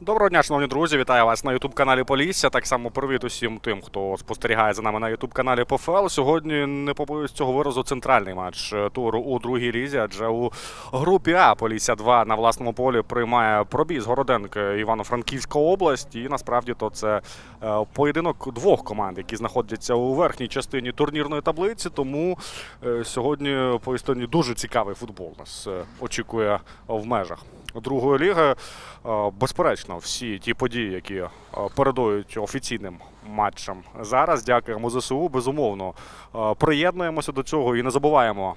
Доброго дня, шановні друзі, вітаю вас на youtube каналі Полісся. Так само привіт усім тим, хто спостерігає за нами на youtube каналі ПФЛ. Сьогодні не побоюсь цього виразу центральний матч е, туру у другій лізі, адже у групі А Полісся 2 на власному полі приймає пробіз Городенка Івано-Франківська область. І насправді то це е, поєдинок двох команд, які знаходяться у верхній частині турнірної таблиці. Тому е, сьогодні по історії дуже цікавий футбол нас очікує в межах другої ліги. Е, Безперечно, всі ті події, які е, передують офіційним матчам зараз. Дякуємо ЗСУ. Безумовно, е, приєднуємося до цього і не забуваємо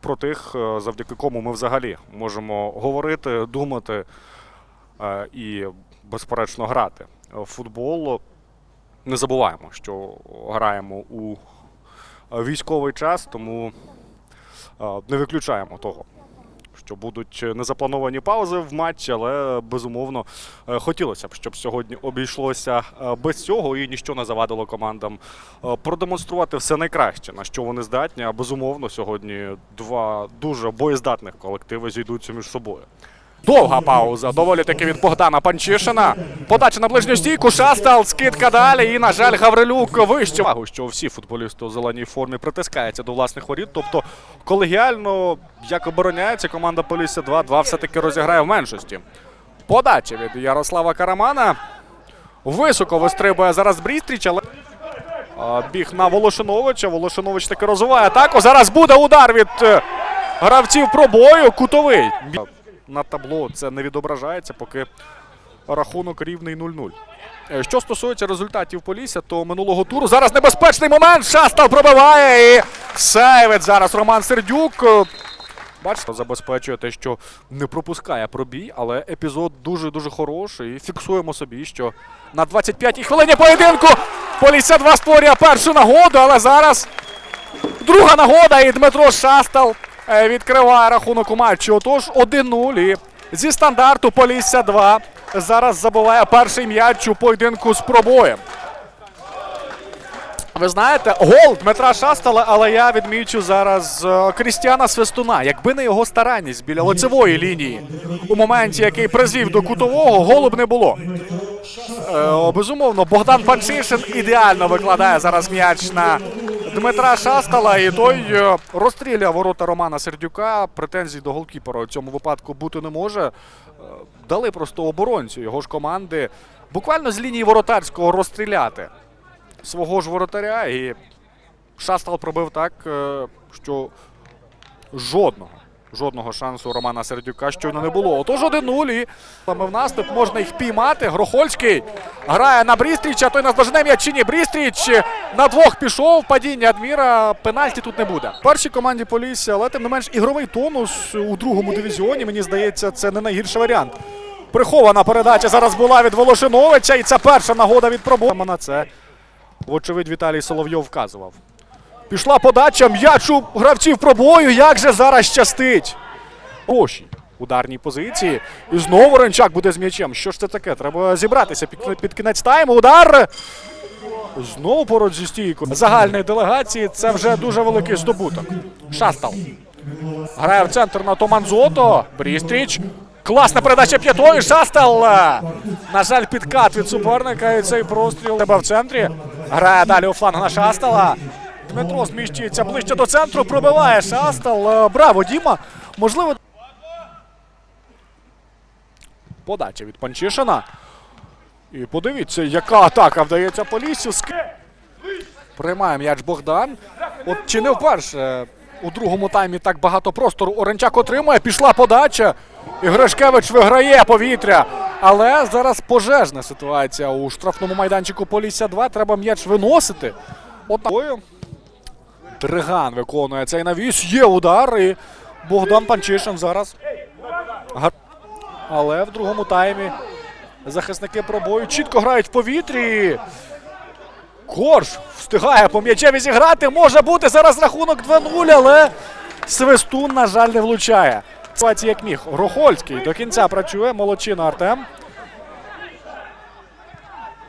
про тих, завдяки кому ми взагалі можемо говорити, думати і, безперечно, грати в футбол. Не забуваємо, що граємо у військовий час, тому не виключаємо того що будуть незаплановані паузи в матчі, але безумовно е, хотілося б, щоб сьогодні обійшлося е, без цього і ніщо не завадило командам е, продемонструвати все найкраще, на що вони здатні. А безумовно, сьогодні два дуже боєздатних колективи зійдуться між собою. Довга пауза. Доволі таки від Богдана Панчишина. Подача на ближню стійку. Шастал, скидка далі. І, на жаль, Гаврилюк вище. Увагу, що всі футболісти у зеленій формі притискаються до власних воріт. Тобто колегіально, як обороняється команда Полісся 2-2 все-таки розіграє в меншості. Подача від Ярослава Карамана. Високо вистрибує зараз Брістріч, але біг на Волошиновича. Волошинович таки розвиває атаку. Зараз буде удар від е, гравців пробою. Кутовий. На табло це не відображається, поки рахунок рівний 0-0. Е, Що стосується результатів Полісся, то минулого туру зараз небезпечний момент. Шастал пробиває і сейвить зараз Роман Сердюк. Е, Бачите, забезпечує те, що не пропускає пробій, але епізод дуже-дуже хороший. І фіксуємо собі, що на 25-й хвилині поєдинку Полісся 2 створює першу нагоду, але зараз друга нагода і Дмитро Шастал відкриває рахунок у матчі. Отож 1-0 і зі стандарту Полісся 2 зараз забиває перший м'яч у поєдинку з пробоєм. Ви знаєте, гол Дмитра Шастала, але я відмічу зараз е, Крістіана Свистуна. Якби не його старанність біля лицевої лінії у моменті, який призвів до кутового, голу б не було. Е, безумовно, Богдан Панчишин ідеально викладає зараз м'яч на Дмитра Шастала, і той розстріляв розстріляє ворота Романа Сердюка. Претензій до голкіпера у цьому випадку бути не може. Е, Дали просто оборонцю його ж команди буквально з лінії воротарського розстріляти свого ж воротаря. І Шастал пробив так, е, що жодного. Жодного шансу Романа Сердюка щойно не було. Отож 1-0 і в наступ можна їх піймати. Грохольський грає на Брістріча, той наздожене м'яч ні. Брістріч на двох пішов. Падіння Адміра. Пенальті тут не буде. Першій команді Полісся, але тим не менш ігровий тонус у другому дивізіоні. Мені здається, це не найгірший варіант. Прихована передача зараз була від Волошиновича, і це перша нагода від пробою. На це, вочевидь, Віталій Соловйов вказував. Пішла подача м'ячу гравців пробою. Як же зараз щастить? Гроші. Ударній позиції. І знову Ренчак буде з м'ячем. Що ж це таке? Треба зібратися під, під кінець тайму. Удар. Знову поруч зі стійкою. Загальної делегації це вже дуже великий здобуток. Шастал. Грає в центр на Томанзото. Брістріч. Класна передача п'ятої. Шастал. На жаль, підкат від суперника. І цей простріл тебе в центрі. Грає далі у фланг на Шастала. Дмитро зміщується ближче до центру. Пробиває Шастал. Е, Браво, Діма. Можливо. Подача від Панчишина. І подивіться, яка атака вдається Поліссю. Приймає м'яч Богдан. От чи не вперше у другому таймі так багато простору Оренчак отримує, пішла подача. І Гришкевич виграє повітря. Але зараз пожежна ситуація у штрафному майданчику Полісся 2. Треба м'яч виносити. От. Триган виконує цей навіс. Є удар. І Богдан Панчишин зараз. Але в другому таймі захисники пробою чітко грають в повітрі. Корж встигає по м'ячеві зіграти. Може бути зараз рахунок 2-0, але Свистун, на жаль, не влучає. Ситуації як міг. Грохольський до кінця працює. Молодчина Артем.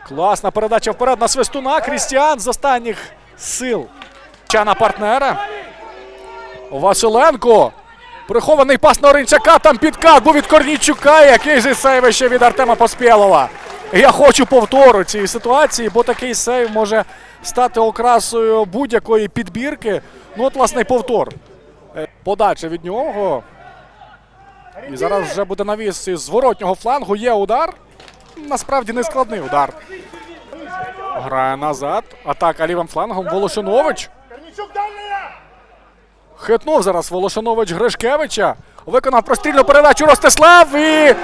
Класна передача вперед на Свистуна. Крістіан з останніх сил. Чана партнера. Василенко. Прихований пас на Оринчака, там підкат був від Корнійчука, який же сейв ще від Артема Поспєлова. Я хочу повтору цієї ситуації, бо такий сейв може стати окрасою будь-якої підбірки. Ну, от, власне, повтор. Е, Подача від нього. І зараз вже буде навіс із зворотнього флангу. Є удар. Насправді не складний удар. Грає назад. Атака лівим флангом. Волошинович. Хитнув зараз Волошинович Гришкевича. Виконав прострільну передачу Ростислав і.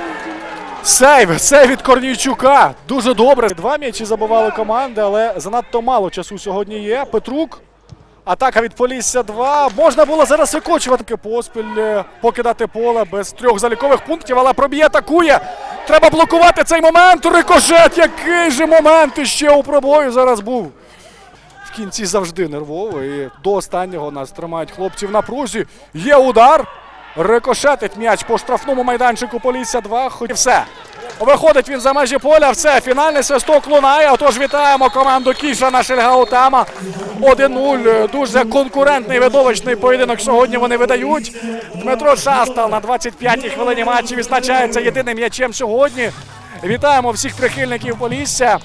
Сейв! Сейв від Корнійчука. Дуже добре. Два м'ячі забивали команди, але занадто мало часу сьогодні є. Петрук. Атака від Полісся 2. Можна було зараз викочувати поспіль, е, покидати поле без трьох залікових пунктів, але проб'є атакує. Треба блокувати цей момент. Рикошет. Який же момент іще у пробою зараз був. Кінці завжди нервово. І до останнього нас тримають хлопці в напрузі. Є удар. Рикошетить м'яч по штрафному майданчику Полісся 2. Хоч і все. Виходить він за межі поля. Все, фінальний свисток лунає. Отож вітаємо команду Кішана Шельгаутама. 1-0. Дуже конкурентний видовищний поєдинок сьогодні вони видають. Дмитро Шастал на 25-й хвилині матчі відзначається єдиним м'ячем сьогодні. Вітаємо всіх прихильників Полісся.